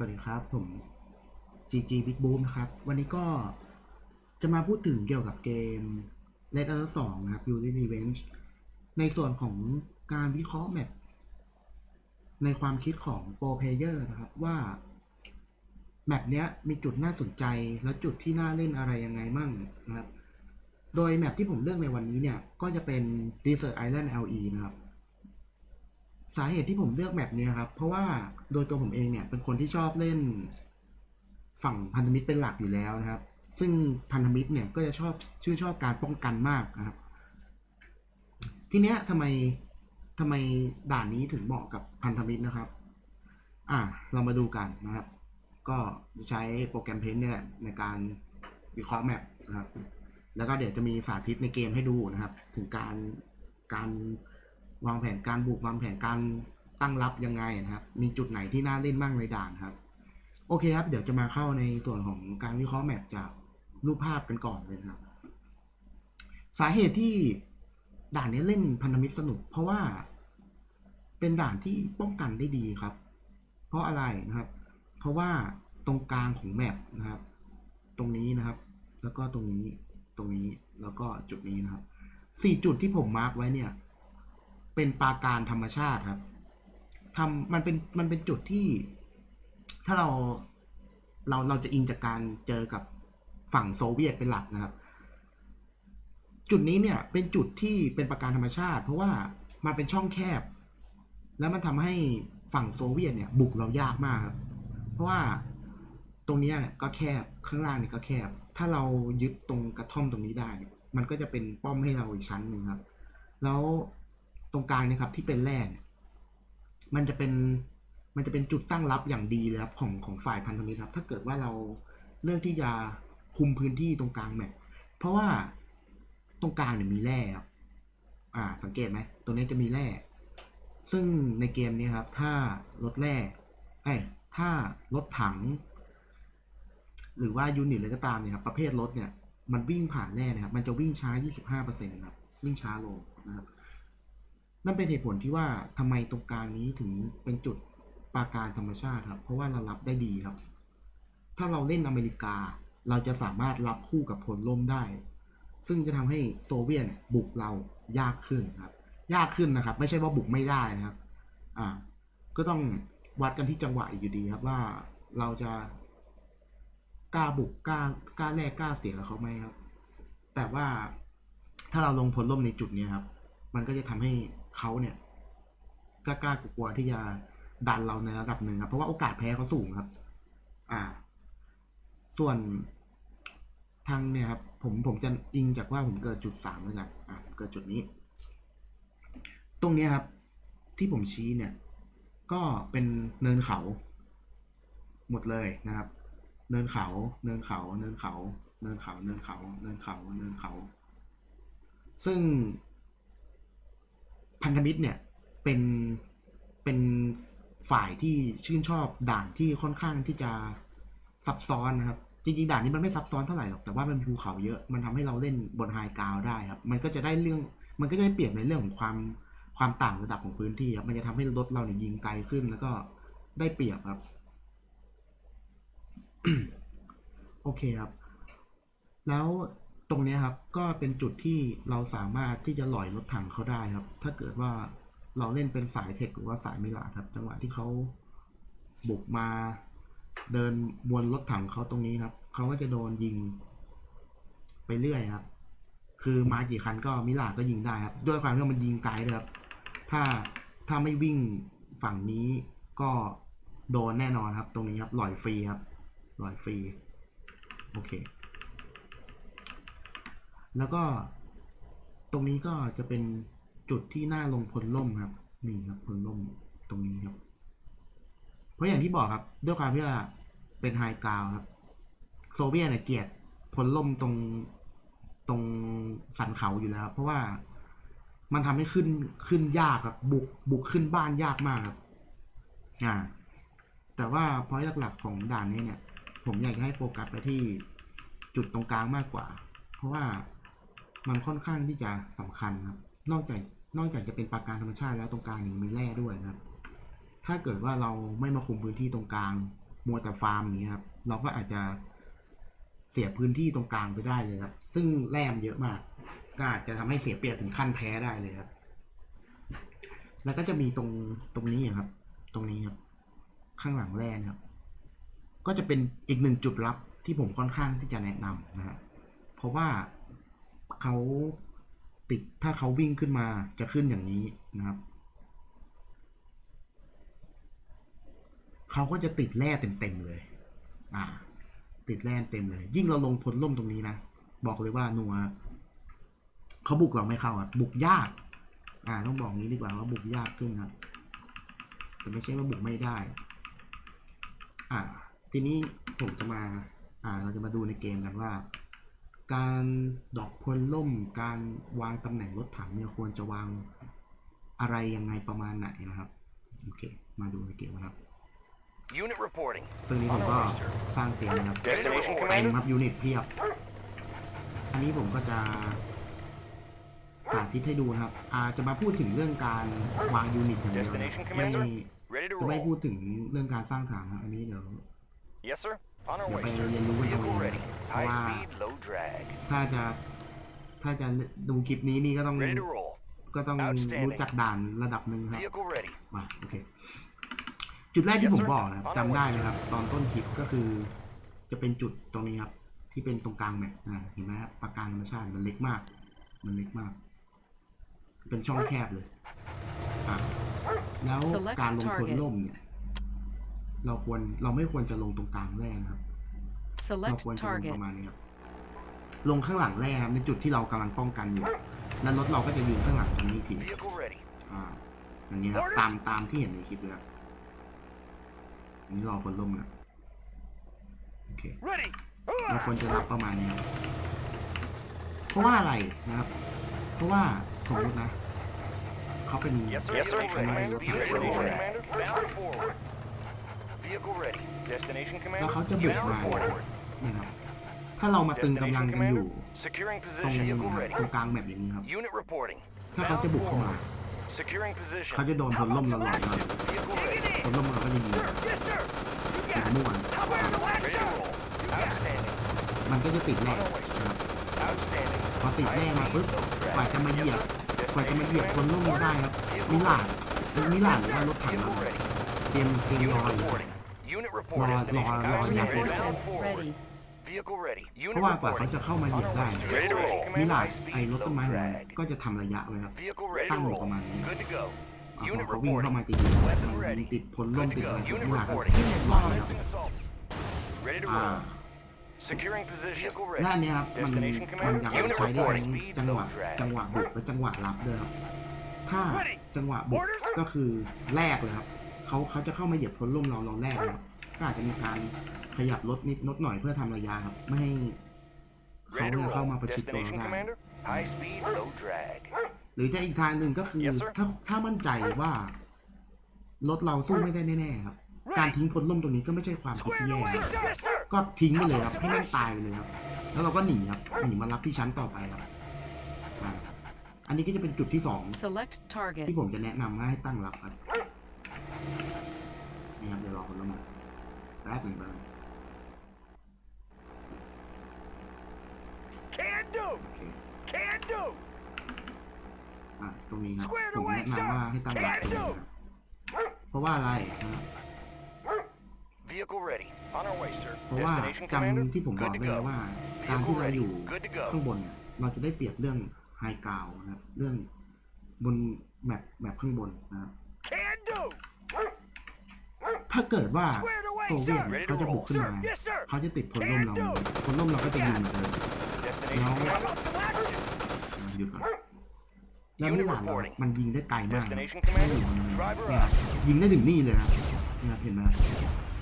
สวัสดีครับ ผม GG Big Boom นะครับ วันนี้ก็จะมาพูดถึงเกี่ยวกับเกม Red Alert 2 นะครับ Yuri Revenge ในส่วนของการวิเคราะห์แมปในความคิดของ Pro Player นะครับว่า แมปเนี้ยมีจุดน่าสนใจและจุดที่น่าเล่นอะไรยังไงมั่งนะครับ โดยแมปที่ผมเลือกในวันนี้เนี่ย ก็จะเป็น Desert Island LE นะครับ สาเหตุที่ผมเลือกแมปนี้ครับ เพราะว่าโดยตัวผมเองเนี่ยเป็นคนที่ชอบเล่น ฝั่งพันธมิตรเป็นหลักอยู่แล้วนะครับ ซึ่งพันธมิตรเนี่ยก็จะชอบชื่นชอบการป้องกันมากนะครับ ทีเนี้ยทำไมทำไมด่านนี้ถึงเหมาะกับพันธมิตรนะครับ อะเรามาดูกันนะครับ ก็จะใช้โปรแกรมเพนเนี่แหละในการวิเคราะห์แมปนะครับ แล้วก็เดี๋ยวจะมีสาธิตในเกมให้ดูนะครับ ถึงการการ วางแผนการบุกวางแผนการตั้งรับยังไงนะครับ มีจุดไหนที่น่าเล่นบ้างในด่านครับ โอเคครับ เดี๋ยวจะมาเข้าในส่วนของการวิเคราะห์แมปจากรูปภาพกันก่อนเลยครับ สาเหตุที่ด่านนี้เล่นพันธมิตรสนุก เพราะว่าเป็นด่านที่ป้องกันได้ดีครับ เพราะอะไรนะครับ เพราะว่าตรงกลางของแมปนะครับ ตรงนี้นะครับ แล้วก็ตรงนี้ ตรงนี้ แล้วก็จุดนี้นะครับ สี่จุดที่ผมมาร์กไว้เนี่ย เป็นปาการธรรมชาติครับทำมันเป็นมันเป็นจุดที่ ถ้าเราเราเราจะอิงจากการเจอกับฝั่งโซเวียตเป็นหลักนะครับ จุดนี้เนี่ยเป็นจุดที่เป็นปาการธรรมชาติ เพราะว่ามันเป็นช่องแคบ แล้วมันทำให้ฝั่งโซเวียตเนี่ยบุกเรายากมากครับเพราะว่าตรงนี้เนี่ยก็แคบข้างล่างเนี่ยก็แคบ ถ้าเรายึดตรงกระท่อมตรงนี้ได้ มันก็จะเป็นป้อมให้เราอีกชั้นหนึ่งครับ แล้ว รงกลางนะครับที่เป็นแร่เนี่ยมันจะเป็นมันจะเป็นจุดตั้งรับอย่างดีเลยครับของของฝ่ายพันธมิตรครับ ถ้าเกิดว่าเราเลือกที่จะคุมพื้นที่ตรงกลางแมปเพราะว่าตรงกลางเนี่ยมีแร่ครับอ่า สังเกตไหมตรงนี้จะมีแร่ซึ่งในเกมนี้ครับ ถ้ารถแร่ไอ้ถ้ารถถัง หรือว่ายูนิตอะไรก็ตามเนี่ยครับประเภทรถเนี่ยมันวิ่งผ่านแร่นะครับ มันจะวิ่งช้า 25%ครับวิ่งช้าลงนะครับ นั่นเป็นเหตุผลที่ว่าทำไมตรงกลางนี้ถึงเป็นจุดปาการธรรมชาติครับ เพราะว่าเรารับได้ดีครับ ถ้าเราเล่นอเมริกา เราจะสามารถรับคู่กับผลล่มได้ ซึ่งจะทำให้โซเวียตบุกเรายากขึ้นครับ ยากขึ้นนะครับ ไม่ใช่ว่าบุกไม่ได้นะครับ อ่า ก็ต้องวัดกันที่จังหวะอยู่ดีครับว่าเราจะกล้าบุกกล้ากล้าแลกกล้าเสียกับเขาไหมครับ แต่ว่าถ้าเราลงผลล่มในจุดนี้ครับ มันก็จะทำให้ เขาเนี่ยกล้ากล้ากลัวที่จะดันเราในระดับหนึ่งครับ เพราะว่าโอกาสแพ้เขาสูงครับ อ่า ส่วนทางเนี่ยครับ ผมผมจะอิงจากว่าผมเกิดจุดสามแล้วกันอ่าเกิดจุดนี้ ตรงนี้ครับ ที่ผมชี้เนี่ย ก็เป็นเนินเขา หมดเลยนะครับ เนินเขา เนินเขา เนินเขา เนินเขา เนินเขา เนินเขา เนินเขา ซึ่ง พันธมิตรเนี่ยเป็นเป็นฝ่ายที่ชื่นชอบด่านที่ค่อนข้างที่จะซับซ้อนนะครับ จริงๆด่านนี้มันไม่ซับซ้อนเท่าไหร่หรอกแต่ว่ามันมีภูเขาเยอะมันทำให้เราเล่นบนไฮกราวได้ครับ มันก็จะได้เรื่องมันก็จะได้เปรียบในเรื่องของความความต่างระดับของพื้นที่ครับมันจะทำให้รถเราเนี่ยยิงไกลขึ้นแล้วก็ได้เปรียบครับ โอเคครับ แล้ว ตรงนี้ครับก็เป็นจุดที่เราสามารถที่จะหล่อยรถถังเขาได้ครับ ถ้าเกิดว่าเราเล่นเป็นสายเทคหรือว่าสายมิลาครับ จังหวะที่เขาบุกมาเดินวนรถถังเขาตรงนี้ครับเขาก็จะโดนยิงไปเรื่อยครับ คือมากี่คันก็มิลาก็ยิงได้ครับ ด้วยความที่มันยิงไกลด้วยครับ ถ้าถ้าไม่วิ่งฝั่งนี้ก็โดนแน่นอนครับ ตรงนี้ครับหลอยฟรีครับหลอยฟรีโอเค แล้วก็ตรงนี้ก็จะเป็นจุดที่น่าลงพลล่มครับ นี่ครับพลล่มตรงนี้ครับ เพราะอย่างที่บอกครับ ด้วยความที่ว่าเป็นไฮกราวครับ โซเวียตเนี่ยเกลียดพลล่มตรงตรงสันเขาอยู่แล้วครับเพราะว่ามันทำให้ขึ้นขึ้นยากครับ บุกบุกขึ้นบ้านยากมากครับอ่าแต่ว่าพอยหลักๆของด่านนี้เนี่ย ผมอยากจะให้โฟกัสไปที่จุดตรงกลางมากกว่า เพราะว่า มันค่อนข้างที่จะสำคัญครับ นอกจากนอกจากจะเป็นปาการธรรมชาติแล้วตรงกลางยังมีแร่ด้วยนะครับ ถ้าเกิดว่าเราไม่มาคุมพื้นที่ตรงกลาง มัวแต่ฟาร์มอย่างเงี้ยครับ เราก็อาจจะเสียพื้นที่ตรงกลางไปได้เลยครับ ซึ่งแร่มเยอะมาก ก็อาจจะทำให้เสียเปรียบถึงขั้นแพ้ได้เลยครับ แล้วก็จะมีตรงตรงนี้ครับ ตรงนี้ครับ ข้างหลังแร่นะครับ ก็จะเป็นอีกหนึ่งจุดลับที่ผมค่อนข้างที่จะแนะนำนะฮะเพราะว่า เขาติดถ้าเขาวิ่งขึ้นมาจะขึ้นอย่างนี้นะครับ เขาก็จะติดแร่เต็มๆเลย อ่า ติดแร่เต็มเลย ยิ่งเราลงพลล่มตรงนี้นะ บอกเลยว่านัวเขาบุกเราไม่เข้าอะบุกยาก อ่า ต้องบอกงี้ดีกว่าว่าบุกยากขึ้นครับแต่ไม่ใช่ว่าบุกไม่ได้ อ่า ทีนี้ผมจะมา อ่า เราจะมาดูในเกมกันว่า การดอกพลล่ม การวางตำแหน่งรถถังเนี่ยควรจะวางอะไรยังไงประมาณไหนนะครับโอเคมาดูในเกมนะครับ Unit reporting. ซึ่งนี้ผมก็สร้างเตียงนะครับ Destination เต็ม commander. ครับยูนิตเพียบ อันนี้ผมก็จะสาธิตให้ดูนะครับอาจะมาพูดถึงเรื่องการวางยูนิตอย่างเดียวนะ Destination ไม่ commander. Ready to จะไม่ roll. พูดถึงเรื่องการสร้างฐานครับอันนี้เดี๋ยว Yes, sir. On our เดี๋ยว way, ไป sir. เรียนรู้กันเอาเอ Vehicle ง ready. เพราะ High ว่า speed, low drag. ถ้าจะถ้าจะดูคลิปนี้นี่ก็ต้อง Ready to roll. ก็ต้อง Outstanding รู้จักด่านระดับหนึ่งครับ Vehicle ready. มาโอเคจุดแรกที่ Yes, ผม sir. บอกนะครับ On our จำได้ way, ไหมครับ ตอนต้นคลิปก็คือ จะเป็นจุดตรงนี้ครับ ที่เป็นตรงกลางแมปอ่าเห็นไหมครับปราการธรรมชาติมันเล็กมาก มันเล็กมาก เป็นช่องแคบเลยอ่าแล้ว Select การลงพล target ล่มเนี่ย เราควรเราไม่ควรจะลงตรงกลางแรกนะครับ เรา Select ควรจะลง target. ประมาณนี้ครับลงข้างหลังแรกครับในจุดที่เรากำลังป้องกันอยู่แล้วรถเราก็จะยืนข้างหลังตรงนี้อีกที Vehicle ready. อ่าอย่างนี้ครับตามตามที่เห็นในคลิปเลยครับอันนี้รอคนล่มนะโอเค Ready. เราควรจะรับประมาณนี้ครับเพราะว่าอะไรนะครับ เพราะว่าสมมตินะเขาเป็น Yes, sir. Yes, sir. Vehicle Commander. ready. Speed Vehicle ready, ready. commander. Bound forward. Vehicle ready. Destination แล้ว commander. เขาจะบุก Bound มา forward. นะครับ ถ้าเรามาตึงกำลัง Destination กันอยู่ commander. Securing ตรง position. นี้ Vehicle นะครับ ready. ตรงกลางแมปอย่างนี้ครับ Unit reporting. ถ้าเขาจะบุกเข้ามา Securing position. เขาจะโดนพลล่มเราหลอกมา Vehicle ready. พลล่มเราก็จะยิง Yes, sir. ยิงมั่ว Ready to roll. Outstanding. มันก็จะติดแรกนะครับ Outstanding. พอติดแรกมาปุ๊บกว่าจะมาเหยียบกว่าจะมาเหยียบคนล่มเราได้ครับมิลานคือมิลานหรือว่ารถถังเรา Vehicle ready. เตรียมเตรียมร Unit ออยู่ reporting. Unit report. Rò- Destination rò- rò commander. nhà Ready to Reinforcements move forward. ready. Vehicle ready. เพ Unit ราะว่ากว่าเขา reporting. จะเข้ามาเหยียบได้ Ready to roll. มิลาน High speed, ไอ้รถต้นไม้ low ของมัน drag. ก็จะทำระยะไว้ครับ Vehicle ready to ตั้งอยู่ roll. ประมาณนี้ Good to go. อะพอ Unit เขาวิ่งเข้า reporting. มาจะยิง Weapon ยิ ready. งติดพลล่ม Good ติด to อะไร go. มิ Unit ลานก็ reporting. รอดเลยครับ Commencing assault. Ready to อ่า roll. Securing position. Vehicle และ ready. อันเนี้ยครับมัน Destination มัน commander. ยัง Unit ใช้ได้ทั้ง reporting. จังหวะ Speed, low drag. จังหวะบุกและจังหวะรับด้วยครับถ้าจังหวะบุกก็คือแรกเลยครับเขาเขาจะเข้ามาเหยียบพลล่มเราเราแรกเลยครับก็อาจจะมีการ ขยับรถนิดนดหน่อยเพื่อทำระยะครับ ไม่ให้เขา Ready to เนี่ยเข้า roll. มาประชิดตัวเรา Destination ได้ commander. High speed, low drag. หรือจะอีกทางหนึ่งก็คือ Yes, sir. ถ้าถ้ามั่นใจว่ารถเราสู้ไม่ได้แน่ๆครับ การทิ้งพลล่มตรงนี้ก็ไม่ใช่ความคิดที่แย่ครับ Yes, sir. ก็ทิ้งไปเลยครับให้แม่งตายไปเลยครับ แล้วเราก็หนีครับหนีมารับที่ชั้นต่อไปครับอ่าอันนี้ก็จะเป็นจุดที่สอง Select target. ที่ผมจะแนะนำว่าให้ตั้งรับครับนี่ครับเดี๋ยวรอคนละมาแป๊บหนึ่งแป๊บหนึ่ง Can do. โอเค Can do. อะตรงนี้ครับ Squared ผม away, แนะนำว่าให้ตั้งรับตรงนี้นะครับเพราะว่าอะไรนะครับ Vehicle ready. On our way, sir. เพราะว่า Destination จำ commander. ที่ผมบอก Good to ได้เลย go. ว่าการที่ Vehicle เรา ready. อยู่ Good to go. ข้างบนเนี่ยเราจะได้เปรียบเรื่องไฮกราวนะครับ เรื่องบนแมปแมปข้างบนนะครับ Can do. ถ้าเกิดว่า Squared away, โซเวียต sir. เนี่ย Ready เขา to จะบุก roll. ขึ้น Sir. มา Yes, sir. เขาจะติดพลล่มเราพลล่มเราก็จะยิงเหมือนเดิม Destination No. commander. หยุดก่อนแล้วมิลานเรามันยิงได้ไกลมากนะ Destination ไม่อยู่ commander. บนเนิน Driver เนี่ย up. ยิงได้ถึงนี่เลยนะเนี่ยเห็นไหม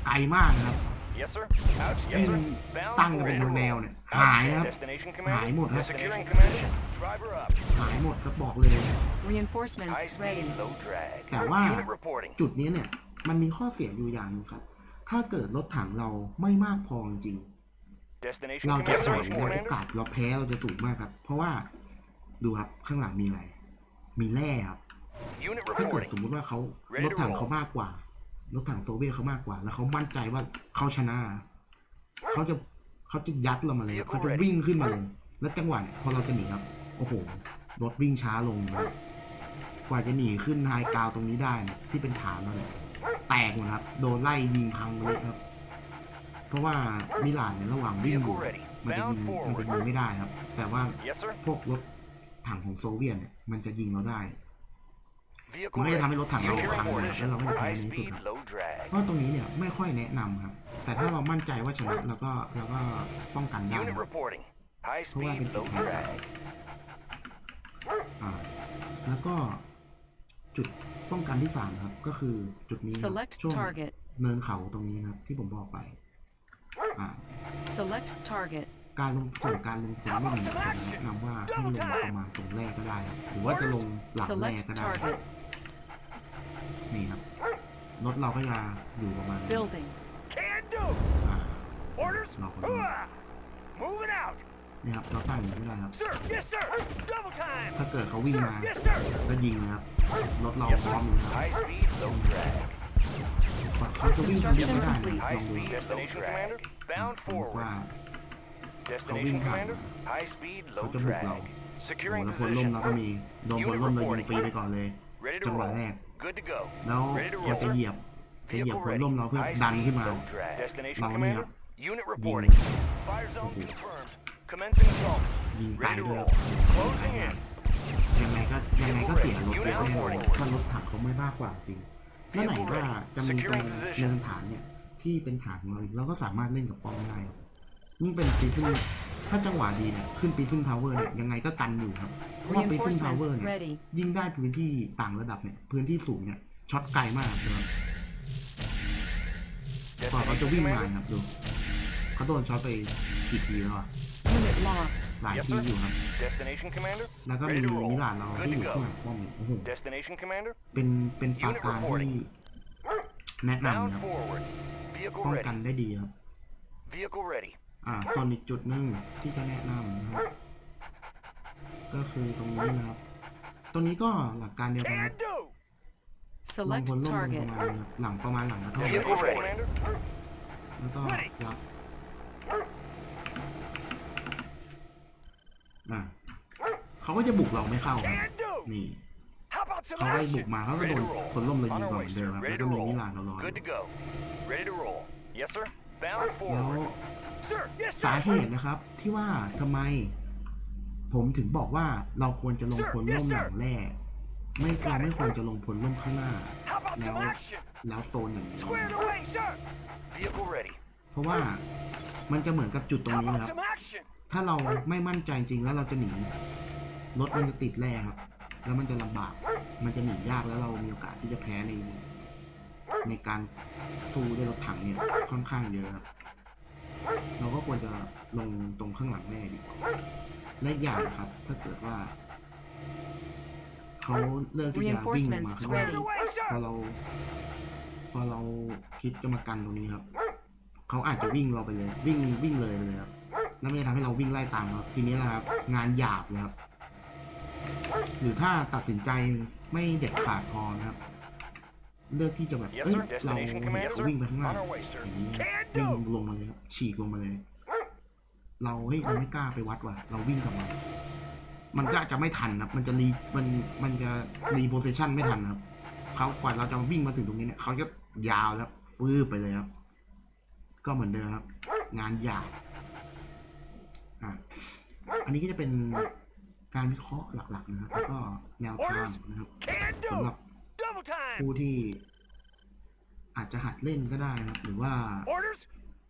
ไกลมากนะครับ Yes, sir. Out. ยิ่ Yes, ง sir. Bound ตั้งกันเป็น forward. แนวๆเนี่ยหายนะครับ Destination หายหมด commander. นะ Securing commander. Driver up. หายหมดครับบอกเลย Reinforcements High ready. speed, low drag. แต่ว่า Unit reporting. จุดนี้เนี่ยมันมีข้อเสียอยู่อย่างหนึงครับ ถ้าเกิดรถถังเราไม่มากพอจริง Destination เราจะ commander. ถอย Yes, แล้ว sir. โอกาสเราแพ้เราจะสูงมากครับ เพราะว่าดูครับข้างหลังมีอะไร มีแร่ครับ Unit ถ้าเกิด reporting. สมมุติว่าเขา Ready ร to ถถัง roll. เขามากกว่ารถถังโซเวียตเขามากกว่า แล้วเขามั่นใจว่าเขาชนะเขาจะเขาจะยัดเรามาเลยเขาจะวิ่งขึ้นมาเลยแล้วจังหวะพอเราจะหนีครับ โอ้โหรถวิ่งช้าลงนะครับกว่าจะหนีขึ้นไฮกราวตรงนี้ได้เนี่ยที่เป็นฐานเราเนี่ยแตกหมดครับ โดนไล่ยิงพังเลยครับ เพราะว่ามิลานเนี่ยระหว่างวิ่งอยู่ Vehicle ready. มันจะยิง Bound มันจะ forward. ยิงไม่ได้ครับ แต่ว่า Yes, sir. พวกรถถังของโซเวียตเนี่ยมันจะยิงเราได้ Vehicle มันก็จะ ready. ทำให้รถถังเรา Securing พังนะครับแล้วเราก็จะ position. แพ้ High ในที่สุด speed, ครับ low drag. เพราะตรงนี้เนี่ยไม่ค่อยแนะนำครับ แต่ถ้าเรามั่นใจว่าชนะเราก็เราก็ป้องกันได้ Unit ครับ reporting. High Who speed, happened to low that? drag. อ่าแล้วก็จุดป้องกันที่สามครับ ก็คือจุดนี้ครับ Select ช่วง target. เนินเขาตรงนี้นะครับที่ผมบอกไป อ่า Select target. การลงส่วนการลงทุนไม่มีผมแนะนำว่าให้ลงประมาณตรงแรกก็ได้ครับหรือว่าจะลงหลังแรก Select ก็ได้ครับ target. นี่ครับรถเราก็จะอยู่ประมาณนี้ Building. Can do. อ่า Orders. No, no. Hooah! Moving out. นี่ครับเราตั้งอย่างนี้ไม่ได้ครับ Sir. Yes, sir. Double time. ถ้าเกิดเขาวิ่ง Sir. มา Yes, sir. ก็ยิงนะครับรถเรา Yes, พร้อ sir. มอยู่นะครับ High speed, low drag. เขาจะวิ่งทะลุไม่ได้นะ Construction ลอง High ดู speed, destination commander. Bound ผมบอก forward. ว่า Destination เขาวิ่งผ่าน commander. High speed, เขา low จะบุกเรา drag. โอ้โห Securing แล้วพลล่ม position. เราก็มี โดนพลล่มเรายิงฟรีไปก่อนเลย Ready to จังหวะ roll. แรก Good to go. แล้ว Ready to เรา roll. จะเหยียบ จะเหยียบ Vehicle พล ready. ล่มเราเพื่อ High ดัน speed, ขึ้นมา low drag. Destination เราเนี่ย commander. Unit ยิง reporting. Fire zone Mhm. confirmed. Commencing assault. ยิงไกล Ready to ด้วย roll. Closing in. ยังไงก็ยังไงก็เสียรถเยอะแน่นอนถ้ารถถังเขาไม่มากกว่าจริง แล้วไหนว่าจะมีตรงเนินฐานเนี่ย ที่เป็นฐานของเราอีกเราก็สามารถเล่นกับป้อมได้ยิ่งเป็นปีซึ่งถ้าจังหวะดีเนี่ยขึ้นปีซึ่งทาวเวอร์เนี่ยยังไงก็กันอยู่ครับเพราะว่าปีซึ่งทาวเวอร์ Reinforcements เนี่ย ready. ยิ่งได้พื้นที่ต่างระดับเนี่ยพื้นที่สูงเนี่ยช็อตไกลมากเลยครับก่อนเขาจะวิ่งมาครับดูเขาโดนช็อตไปกี่ทีแล้วอะ Unit lost. หลาย Yes, ที sir. อยู่ครับ Destination commander. แล้วก็มี Ready to roll. มิลานเรา Good ที่อ to ยู่ go. ข้างหลังป้อมเนี่ยโอ้โห Destination commander. เป็นเป็นปราการที่แนะนำ Bound ครับ forward. Vehicle ป้องกัน ready. ได้ดีครับ Vehicle ready. อ่าส่วนอีกจุดหนึ่งที่จะแนะนำนะครับก็คือตรงนี้นะครับ ตรงนี้ก็หลักการเดียวกันครับ Can do. ลง Select พลล่มเป็น target. ประมาณนี้ครับหลังประมาณหลังกระท่อม Vehicle ready. Commander. แล้วก็รับอ่าเขาก็จะบุกเราไม่เข้าครับ Can do. นี่ How about some เขาก็บุ action? กมาเขาก็โด Ready น to roll. คนล่มเลย On ยิง our ก่อน way, เหมือนเดิม sir. ครับ Ready แล้วก็ to มี roll. มิลานเรารออยู่ Good to go. Ready to roll. Yes, sir. Bound แล้ว forward. Sir. Yes, สา sir. เหตุนะครับที่ว่าทำไม ผมถึงบอกว่าเราควรจะลงพลล่มหลังแรก ไม่เราไม่ควรจะลงพลล่มข้างหน้า How about some Now- action? แล้วโซนอย่างนี้ Squared away, sir. Vehicle ready. เพราะว่ามันจะเหมือนกับจุดตรง How นี้ about นะครับ some action? ถ้าเราไม่มั่นใจจริงแล้วเราจะหนีรถมันจะติดแร่ครับ แล้วมันจะลำบาก มันจะหนียากแล้วเรามีโอกาสที่จะแพ้ใน ในการสู้ด้วยรถถังเนี่ยค่อนข้างเยอะครับ เราก็ควรจะลงตรงข้างหลังแม่ดีและอย่างครับ ถ้าเกิดว่าเขาเลือกที่จะวิ่งมาข้างหน้าพอเรา พอเราคิดจะมากันตรงนี้ครับเขาอาจจะวิ่งเราไปเลย วิ่งวิ่งเลยไปเลยครับแล้วมันจะทำให้เราวิ่งไล่ตามครับทีนี้แหละครับ งานหยาบเลยครับ หรือถ้าตัดสินใจไม่เด็ดขาดพอนะครับ เลือกที่จะแบบ Yes, เอ้ย sir. เรา Destination อยาก commander. จะวิ่งไปข้างหน้า On our way, sir. อย่างนี้ Can วิ่ง do. ลงมาเลยครับฉีกลงมาเลย เราเฮ้ยเราไม่กล้าไปวัดว่ะ เราวิ่งกลับมา มันก็อาจจะไม่ทันครับมันจะรีมันมันจะรีโพซิชันไม่ทันครับเขากว่าเราจะวิ่งมาถึงตรงนี้เนี่ยเขาจะยาวแล้วฟืบไปเลยครับ ก็เหมือนเดิมครับ งานหยาบอะอันนี้ก็จะเป็นการวิเคราะห์หลักๆนะครับแล้วก็แนวทางนะครับ Can สำห do. รับ Double time. ผู้ที่อาจจะหัดเล่นก็ได้นะครับหรือว่า Orders.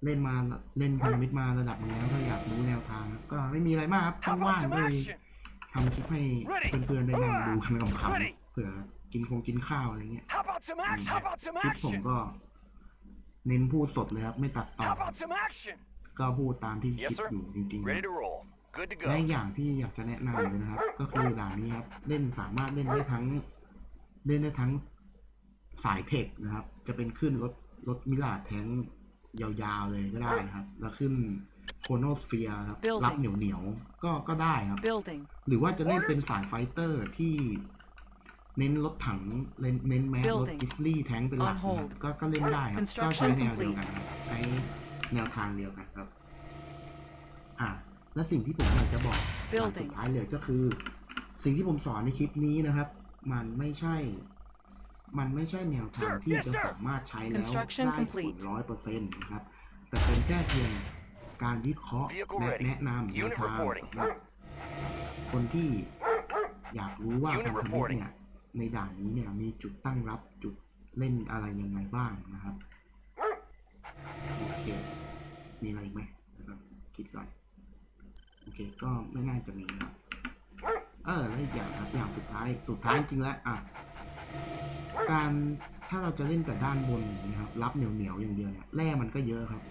เล่นมาเล่นพันธมิตรมาระดับหนึงแล้วก็อยากรู้แนวทางครับก็ไม่มีอะไรมากครับ How ว่าง about ๆ some ก็เลย action? ทำคลิปให้เพื่อนๆได้นั่งดูกันขำๆเผื่อกินคงกินข้าวอะไรเงี้ย How about some action? How about some คลิปผม action? ก็ เน้นพูดสดเลยครับไม่ตัดต่อ How about some action? ก็พูดตามที่ค Yes, ลิป sir. อยู่จริงๆ Ready to roll. Good to และ go. อีกอย่างที่อยากจะแนะนำเลยนะครับ ก็คือด่านนี้ครับเล่นสามารถเล่นได้ทั้ง เล่นได้ทั้งสายเทคนะครับ จะเป็นขึ้นรถรถมิลาดแทงยาวๆเลยก็ได้นะครับ แล้วขึ้นโคโนสเฟียครับ Building รับเหนียวเหนียวๆก็ก็ได้ครับ Building. หรือว่าจะเล่นเป็นสายไฟเตอร์ที่เน้นรถถังเน้นเน้นแมสรถ Building กิสลี่แทงเป็นหลัก On นะ hold ครับก็ก็เล่นได้ครับ Construction ก็ใช้แนวเดียว complete กันครับใช้แนวทางเดียวกันครับอะและสิ่งที่ผมอยากจะบอกอย่างสุด Building ท้ายเลยก็คือ สิ่งที่ผมสอนในคลิปนี้นะครับ มันไม่ใช่ มันไม่ใช่แนวทาง Sir, ที่ yes, จะ sir. สามารถใช้แล้ว Construction ได้ผล complete ร้อยเปอร์เซ็นต์นะครับ แต่เป็นแค่เพียงการวิเคราะห์ Vehicle และ ready. แนะนำแนว Unit ทาง reporting. สำหรับคนที่อยากรู้ว่า Unit พันธมิตร reporting. เนี่ยในด่านนี้เนี่ยมีจุดตั้งรับจุดเล่นอะไรยังไงบ้างนะครับโอเค มีอะไรอีกไหมนะครับคิดก่อน โอเค ก็ไม่น่าจะมีนะครับ เออแล้วอีกอย่างครับอย่างสุดท้ายสุดท้ายจริงๆแล้วอะการถ้าเราจะเล่นแต่ด้านบนอย่างนี้นะครับรับเหนียวเหนียวๆอย่างเดียวเนี่ยแร่มันก็เยอะครับ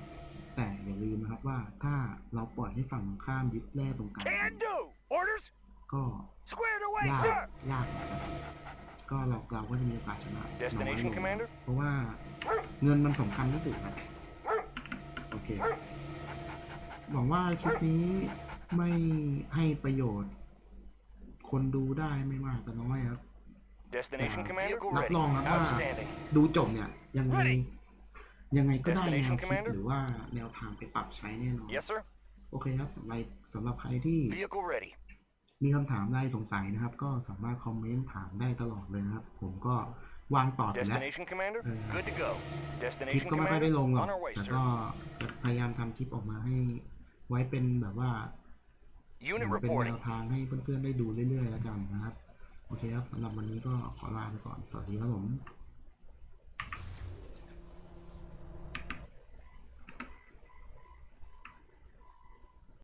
แต่อย่าลืมนะครับว่าถ้าเราปล่อยให้ฝั่งตรงข้ามยึดแร่ตรงกลาง Can do. Orders? ก็ Squared away, ยาก sir. ยากนะครับก็เราเราก็จะมีโอกาสชนะน้อย Destination, ลง Commander? เพราะว่าเงินมันสำคัญที่สุดครับโอเคหวังว่าคลิปนี้ไม่ให้ประโยชน์ คนดูได้ไม่มากก็น้อยครับ Destination, Uh, Commander? รับรองครับว่า Outstanding. ดูจบเนี่ยยังไง Ready ยังไงก็ได้แนว Destination, คิด Commander? หรือว่าแนวทางไปปรับใช้แน่นอน Yes, sir. โอเคครับสำหรับสำหรับใครที่ Vehicle ready. มีคำถามใดสงสัยนะครับ ก็สามารถคอมเมนต์ถามได้ตลอดเลยนะครับ ผมก็วางตอบไปแล้ว Destination, Commander? Uh, Good to go. คลิป Destination, ก็ไม่ค่อยได้ Commander? ลงหรอก On our way, แต่ sir. ก็จะพยายามทำคลิปออกมาให้ไว้เป็นแบบว่า Unit เหมือนเป็นแน reporting. วทางให้เพื่อนๆได้ดูเรื่อยๆแล้วกันนะครับ โอเคครับสำหรับวันนี้ก็ขอลาไปก่อน สวัสดีครับผม